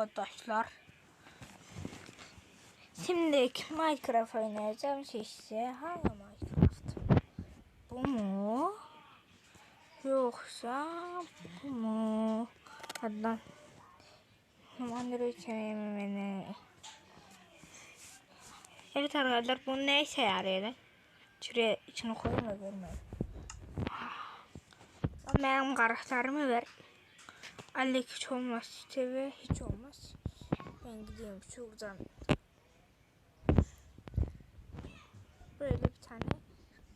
arkadaşlar. Şimdi Minecraft oynayacağım size. Hangi Minecraft? Bu mu? Yoksa bu mu? Lan. Android beni. Evet arkadaşlar bu ne işe yarıyor? Şuraya içine koyayım da görmeyin. Benim karakterimi ver. Alek hiç olmaz. TV hiç olmaz. Ben gideyim şuradan. Böyle bir tane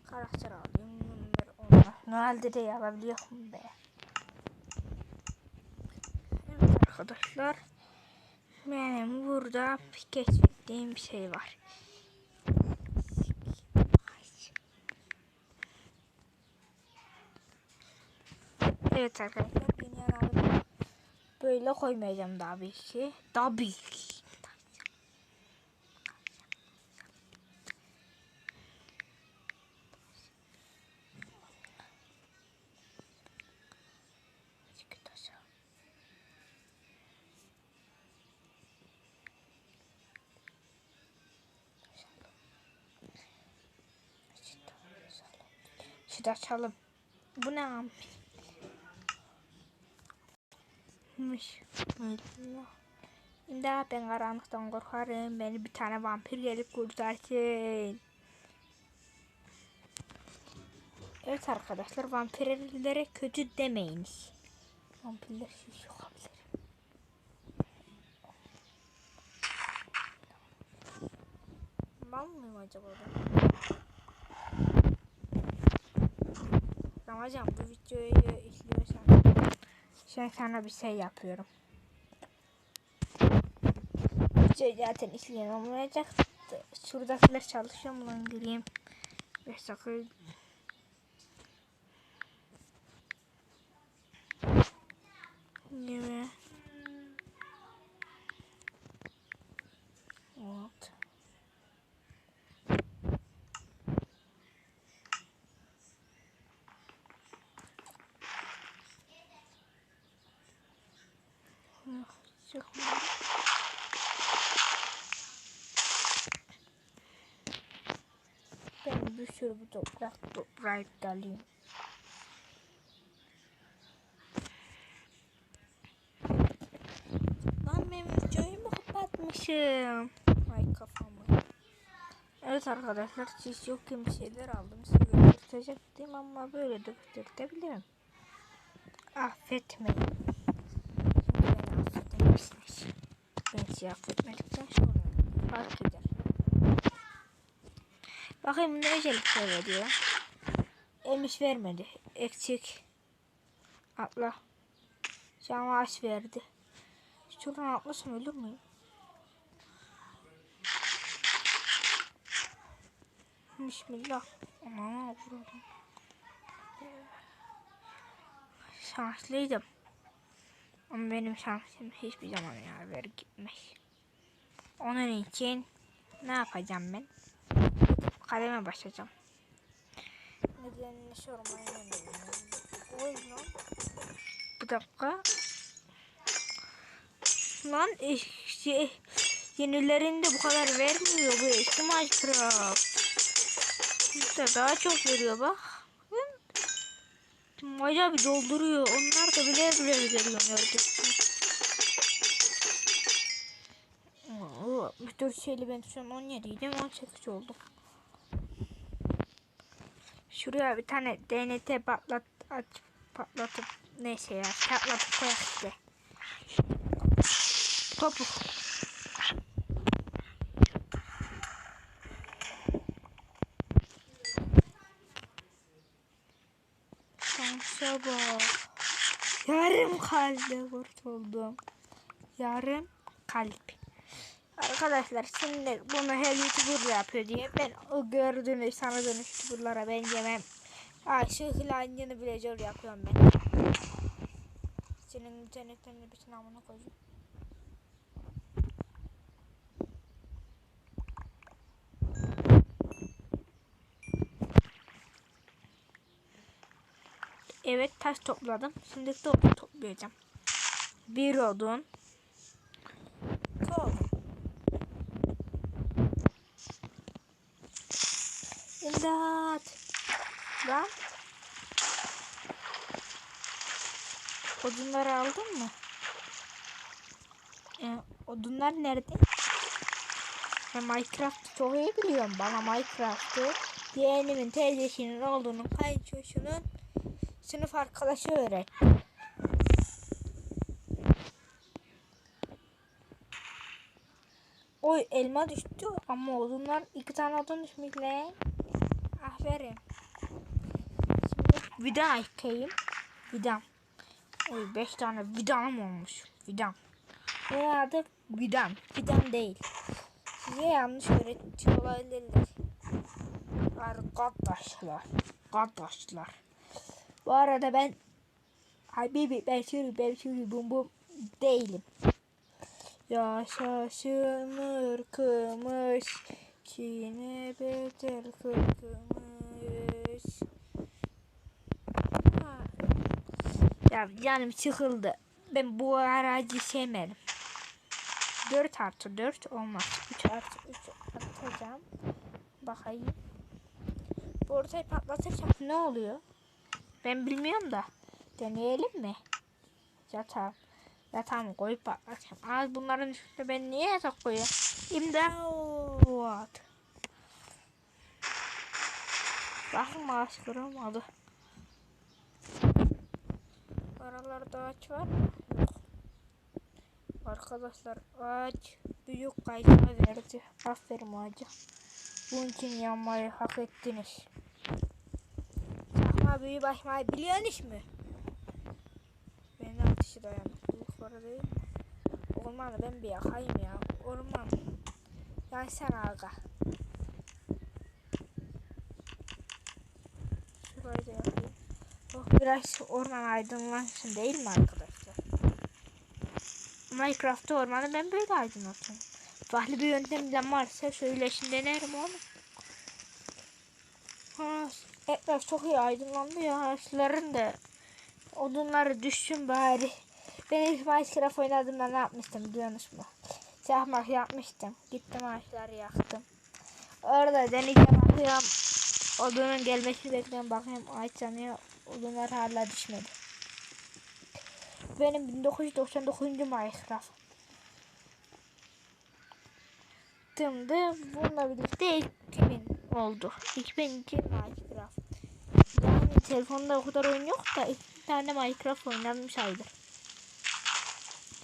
karakter alayım. Numara 10. Noel'de de yapabiliyorum be. Evet arkadaşlar. Benim burada keşfettiğim bir şey var. Evet arkadaşlar böyle koymayacağım tabii ki. Tabii ki. Şimdi açalım. Bu ne abi? Mış. İmdat ben karanlıktan korkarım. Beni bir tane vampir gelip kurtarsın. Evet arkadaşlar vampirlere kötü demeyiniz. Vampirler şiş olabilir. Mal mıyım acaba ben? Ramazan bu videoyu izliyorsan Şimdi sana bir şey yapıyorum. Video zaten izleyen olmayacak. Şuradakiler çalışıyor mu lan gireyim. 5 dakika. Gibi. Evet. Çıkmadı. Sürü bu toprak toplayıp dalayım. Lan benim videoyu mu kapatmışım? Ay kafamı. Evet arkadaşlar siz yokken bir şeyler aldım. Size gösterecektim ama böyle de gösterebilirim. Affetmeyin. Şimdi beni affeder misiniz? Ben sizi affetmedikten sonra fark eder. Bakayım ne özellikler veriyor. Emiş vermedi. Eksik. Atla. Cama aç verdi. Şuradan atlasam ölür müyüm? Bismillah. Aman vurdum. Şanslıydım. Ama benim şansım hiçbir zaman yaver gitmez. Onun için ne yapacağım ben? Kaleme başlayacağım. Nedenini sormayı. O yüzden bir dakika. Lan eski yenilerinde bu kadar vermiyor bu eski Minecraft. İşte daha çok veriyor bak. Bayağı bir dolduruyor. Onlar da bile bile veriyor dört şeyli ben şu an 17 idim 18 oldum. Şuraya bir tane DNT patlat aç patlatıp neyse ya patlatıp koyak işte. Topuk. Şansa bak. Yarım kalbe kurtuldum. Yarım kalp. Arkadaşlar şimdi bunu her youtuber yapıyor diye ben o gördüğünüz tanıdığınız youtuberlara benzemem. Aa şu hilancını bile zor yapıyorum ben. Senin internetlerini bütün amına koyayım. Evet taş topladım. Şimdi de toplayacağım. Bir odun. İmdat. Lan. Odunları aldın mı? E, odunlar nerede? Ben Minecraft'ı çok iyi biliyorum. Bana Minecraft'ı yeğenimin teyzesinin olduğunu kayınçoşunun sınıf arkadaşı öğretti. Oy elma düştü ama odunlar iki tane odun düşmüş lan. Aferin. Şimdi vida ekeyim. Vidam. Oy beş tane vidanım olmuş. Vidam. Ne adı? Vidam. Vidam değil. Size yanlış öğretmiş olabilirler. Arkadaşlar. Arkadaşlar. Bu arada ben Habibi ben şuri bum bum değilim. Yaşasın ırkımız Çin'e bedel kırkımız Ha. Ya canım sıkıldı. Ben bu aracı sevmedim. 4 artı 4 olmaz. 3 artı 3 atacağım. Bakayım. Bu ortayı patlatırsak ne oluyor? Ben bilmiyorum da. Deneyelim mi? Yatak. Yatağımı koyup patlatacağım. Az bunların üstünde ben niye yatak koyuyorum? İmdat. Bakın maaş kırılmadı. Aralarda ağaç var mı? Arkadaşlar ağaç büyük kaynağı verdi. Aferin ağaca. Bunun için yanmayı hak ettiniz. Çakma büyü başmayı biliyorsunuz mu? Benim ateşi dayanıklılık var değil mi? Ormanı ben bir yakayım ya. Orman. Sen aga. Şurayı da yakayım. Oh, biraz orman aydınlansın değil mi arkadaşlar? Minecraft'ta ormanı ben böyle aydınlatıyorum. Farklı bir yöntemden varsa söyleşin denerim onu. Ha, etraf çok iyi aydınlandı ya. Ağaçların da odunları düşsün bari. Ben ilk Minecraft oynadığımda ne yapmıştım biliyor musun? Çakmak yapmıştım. Gittim ağaçları yaktım. Orada deneyeceğim bakıyorum. Odunun gelmesini bekliyorum. Bakıyorum ağaç yanıyor. Odunlar hala düşmedi. Benim 1999. Minecraft. Tımdı bununla birlikte 2000 oldu. 2002 Minecraft. Yani telefonda o kadar oyun yok da iki tane Minecraft oynadım sayılır.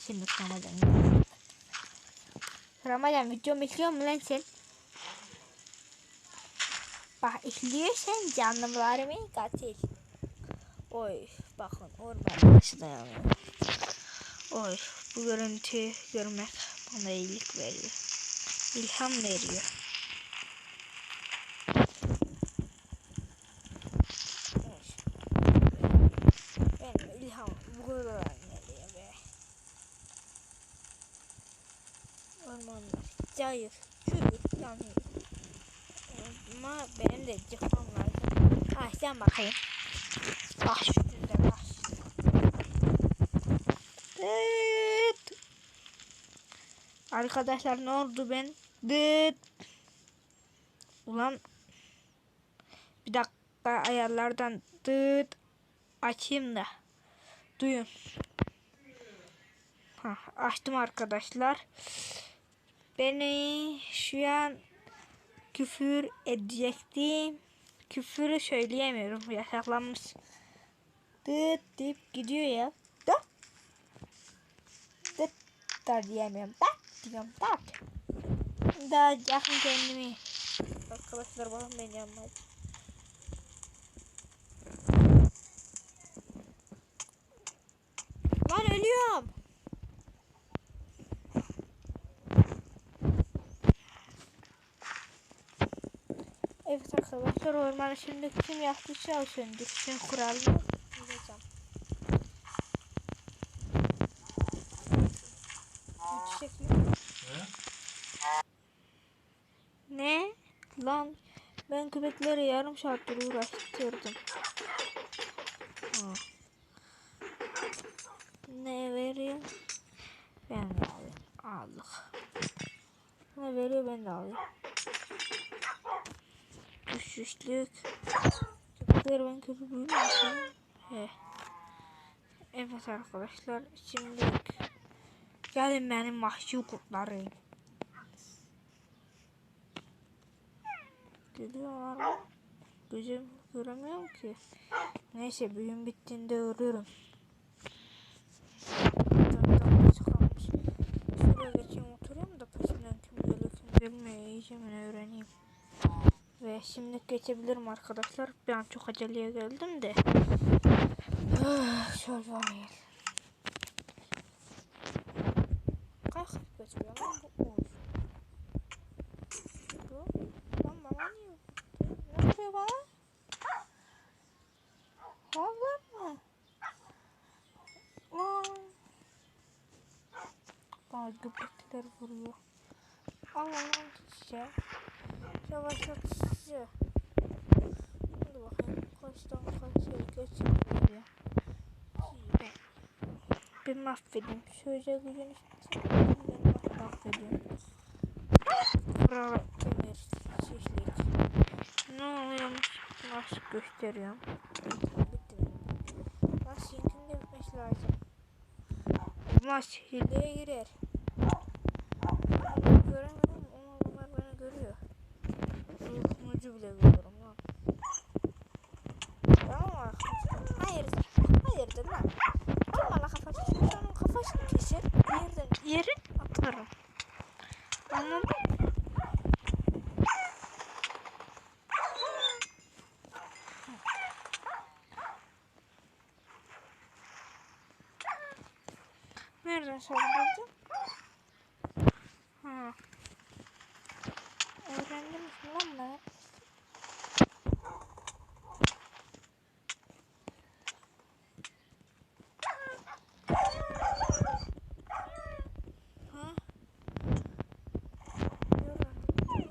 Şimdi Ramazan. Ramazan video izliyor mu lan sen? Bak izliyorsan canlılarımı katil. Oy bakın orman başlayalım. Oy bu görüntüyü görmek bana iyilik veriyor. İlham veriyor. Benim ilham bu kadar geliyor be. Ormanlar cayır, çürür, yanıyor. Ama benim de çıkmam lazım. Ah sen bakayım. Bak şurada bak. Dıt. Arkadaşlar ne oldu ben? Dıt. Ulan bir dakika ayarlardan dıt açayım da. Duyun. Ha, açtım arkadaşlar. Beni şu an küfür edecektim. Küfürü söyleyemiyorum. Yasaklanmış. Dıt deyip gidiyor ya. Da. Dıt da diyemiyorum. Da diyorum. Da. Da yakın kendimi. Arkadaşlar bakın beni yanmayın. Lan ölüyorum. Evet arkadaşlar ormanı şimdi kim yaptıysa o. Şimdi kuralını Ne? Lan ben köpekleri yarım saattir uğraştırdım. Ha. Ne veriyor? Ben de alayım. Aldık. Ne veriyor ben de alayım. Güçlük. Çocuklar ben duymuyorsam. He. Evet arkadaşlar şimdi gelin benim mahşu kurtları. Geliyorlar mı? Gözüm göremiyorum ki. Neyse büyüm bittiğinde. Zaten çıkarmış. Şuraya geçeyim oturayım da peşinden kim geliyor kim gelmiyor iyice ben öğreneyim. Ve şimdi geçebilirim arkadaşlar. Ben çok aceleye geldim de. Ah, Şöyle oynayalım. Kaç geçiyor lan bu Oğuz? Bu? Lan bana niye? Ne yapıyor bana? Vallahi mı? Lan. Bana göbekler vuruyor. Allah lan size. Yavaşlat size. Hadi bakayım. Kaçtan kaçıyor. Geçiyor ya. Ben, mahvedeyim. Şöyle gücünü istedim. Ben mahvedeyim. Buralar demir şişlik. Ne oluyormuş? Nasıl gösteriyorum. Bitti. Nasıl yankında bitmesi lazım. Olmaz. Hileye girer. Ben göremedim ama bunlar beni görüyor. Ruhun ucu bile görüyorum lan. Tamam arkadaşlar. Hayırdır? Hayırdır lan? Kim bana kafa çekiyor? Onun kafasını keser. Yerden yere atarım. Anladın mı? Nereden saldırdın? Ha. Öğrendim lan ben. Ha? Öğrendim.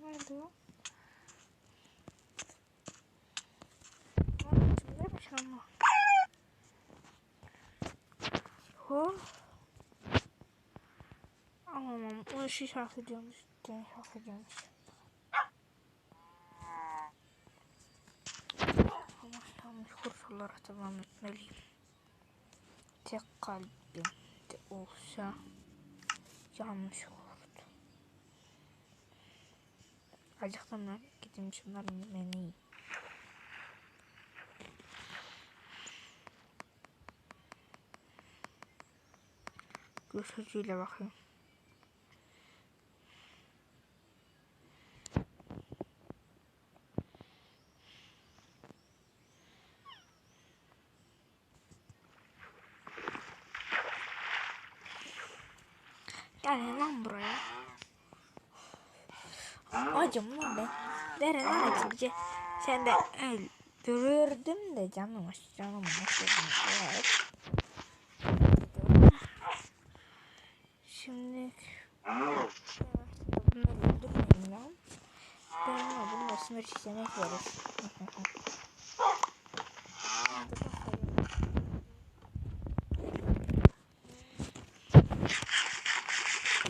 Nerede o? Lan içimdeymiş ama. Ho. Aman o işi şark ediyormuş. Gene şark ediyormuş. Ama yanlış kursullara devam etmeliyim. Tek kalbim de olsa yanlış olurdu. Acıktım ben. Gideyim şunların yemeğini yiyeyim. Göz bakayım. Gel lan buraya. Acım lan Dere lan acıcı. Sen de öldürürdüm de canım hoş canım hoş. Evet. Şimdi bunları öldürmeyin lan. Ben ama bunun üstüne çiçenek verir. Hadi bakalım.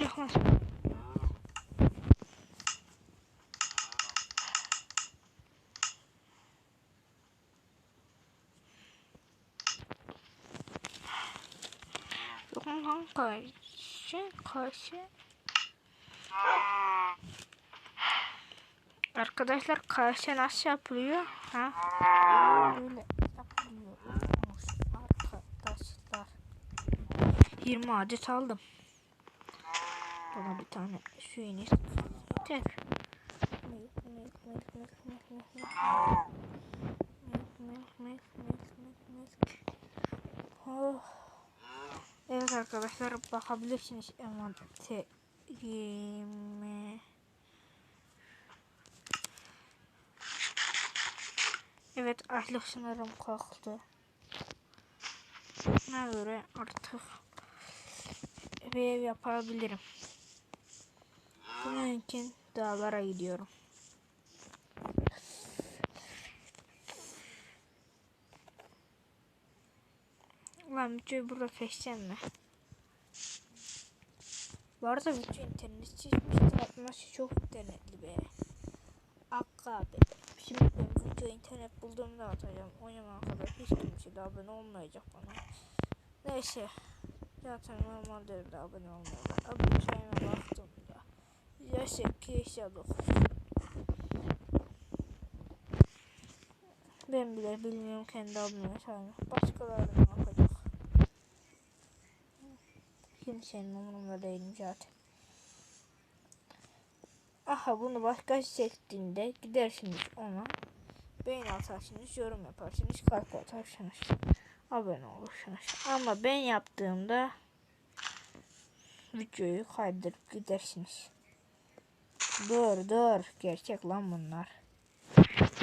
Yaklaş. Lan karşı karşı. Arkadaşlar karşı nasıl yapılıyor? Ha? Böyle yapılıyor. Arkadaşlar. 20 adet aldım. Bana bir tane tek. Milk, milk, milk. Oh. Evet arkadaşlar bakabilirsiniz envanterime. Evet açlık sınırım kalktı. Buna göre artık bir ev yapabilirim. Bunun için dağlara gidiyorum. Lan videoyu burada keseceğim mi? Bu arada bütün internet çizmiştim. Nasıl çok internetli be. Akka abi. Şimdi ben video internet bulduğumda atacağım. Oynamaya kadar hiç kimse de abone olmayacak bana. Neyse. Zaten normalde de abone olmuyorlar. Abone sayına baktığımda. Ya 8 ya 9. Ben bile bilmiyorum kendi abone sayını. Başkaları ne yapacak? Kimsenin umurumda değilim zaten. Aha bunu başka şeklinde gidersiniz ona. Beğen atarsınız, yorum yaparsınız, kalp atarsınız. Abone olursunuz. Ama ben yaptığımda videoyu kaydırıp gidersiniz. Dur dur. Gerçek lan bunlar.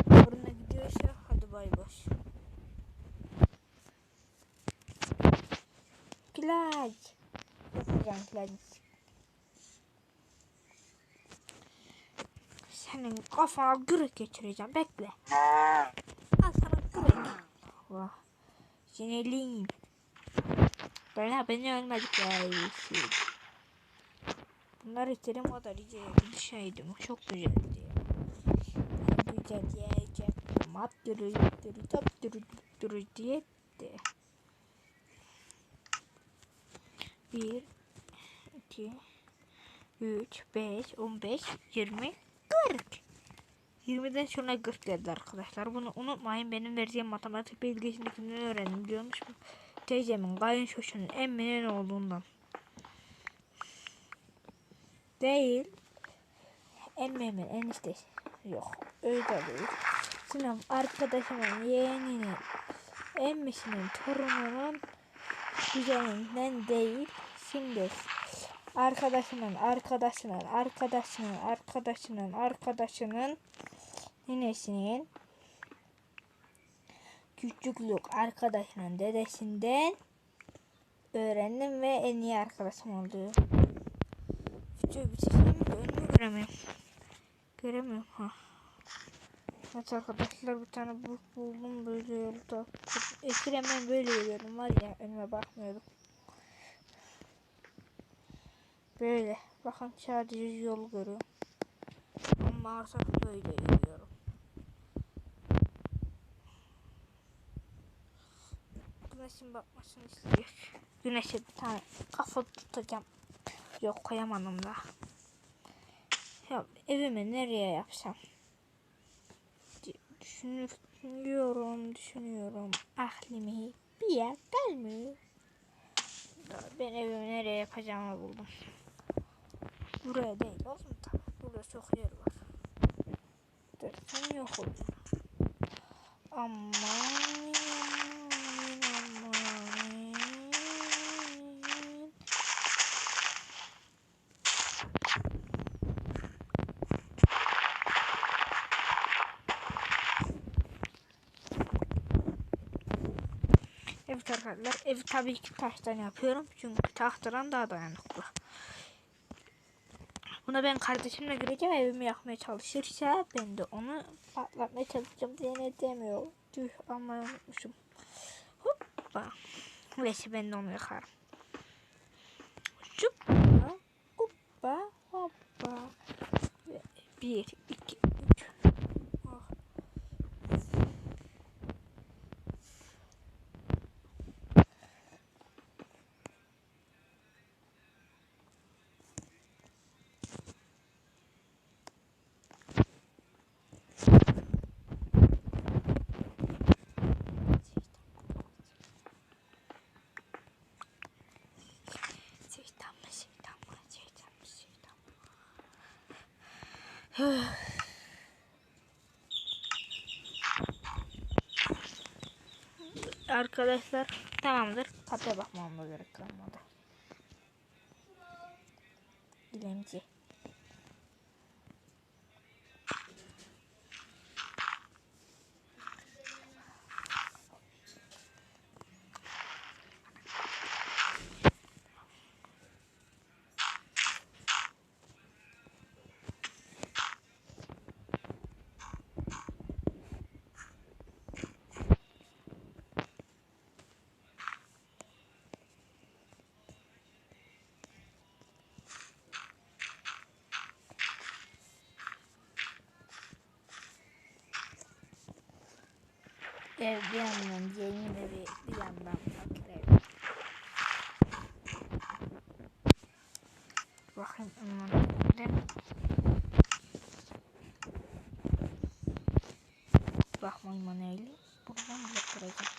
Buruna gidiyorsa hadi bay bay. Plaj. Plaj. Senin kafana gürek geçireceğim. Bekle. Al sana gürek. Vah. Sinirliyim. Bana beni ölmedik ya. Bunlar istedim o da rica düşeydim. Çok güzeldi. Güzel yiyecek. Mat dürü dürü top dürü dürü diye de. Bir, iki, üç, beş, on beş, yirmi, kırk. 20'den sonra 40 geldi arkadaşlar. Bunu unutmayın. Benim vereceğim matematik bilgisini kimden öğrendim biliyor musun? Teyzemin kayınşoşunun emminin oğlundan. Değil. Emmimin eniştesi. Yok. Öyle değil. Sınav arkadaşımın yeğeninin emmisinin torununun güzelinden değil. Şimdi arkadaşının arkadaşının arkadaşının arkadaşının arkadaşının ninesinin küçüklük arkadaşının dedesinden öğrendim ve en iyi arkadaşım oldu. Videoyu bitirsem mi? Önümü göremiyorum. Göremiyorum ha. Evet arkadaşlar bir tane bu buldum böyle yolda. Eskiden böyle yürüyordum var ya önüme bakmıyordum. Böyle. Bakın sadece yol görüyorum. Ama artık böyle yürüyorum. Güneşin bakmasını istiyor. Güneşe bir tane kafa tutacağım. Yok koyamadım da. Ya evimi nereye yapsam? Düşünüyorum, düşünüyorum. Aklimi bir yer gelmiyor. Ben evimi nereye yapacağımı buldum. Buraya değil oğlum da. Burada çok yer var. Dersen yok olur. Aman aman. Evet arkadaşlar ev tabii ki taştan yapıyorum. Çünkü tahtadan daha dayanıklı. Buna ben kardeşimle gireceğim evimi yakmaya çalışırsa ben de onu patlatmaya çalışacağım diye ne demiyor. Tüh ama unutmuşum. Hoppa. Neyse ben de onu yakarım. Hoppa. Hoppa. Hoppa. Bir, iki, üç. Oh. Şeytan mı şeytan mı şeytan mı şeytan mı? Arkadaşlar tamamdır. Kapıya bakmam da gerek kalmadı. Dilenci. Ev bir yandan zengin evi bir yandan fakir evi. Bakayım envanterden. Bakmayın bana öyle. Buradan yaptıracağım.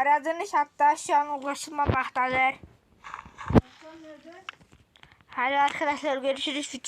Aradığınız hatta şu an ulaşılmamaktadır. Hadi arkadaşlar görüşürüz.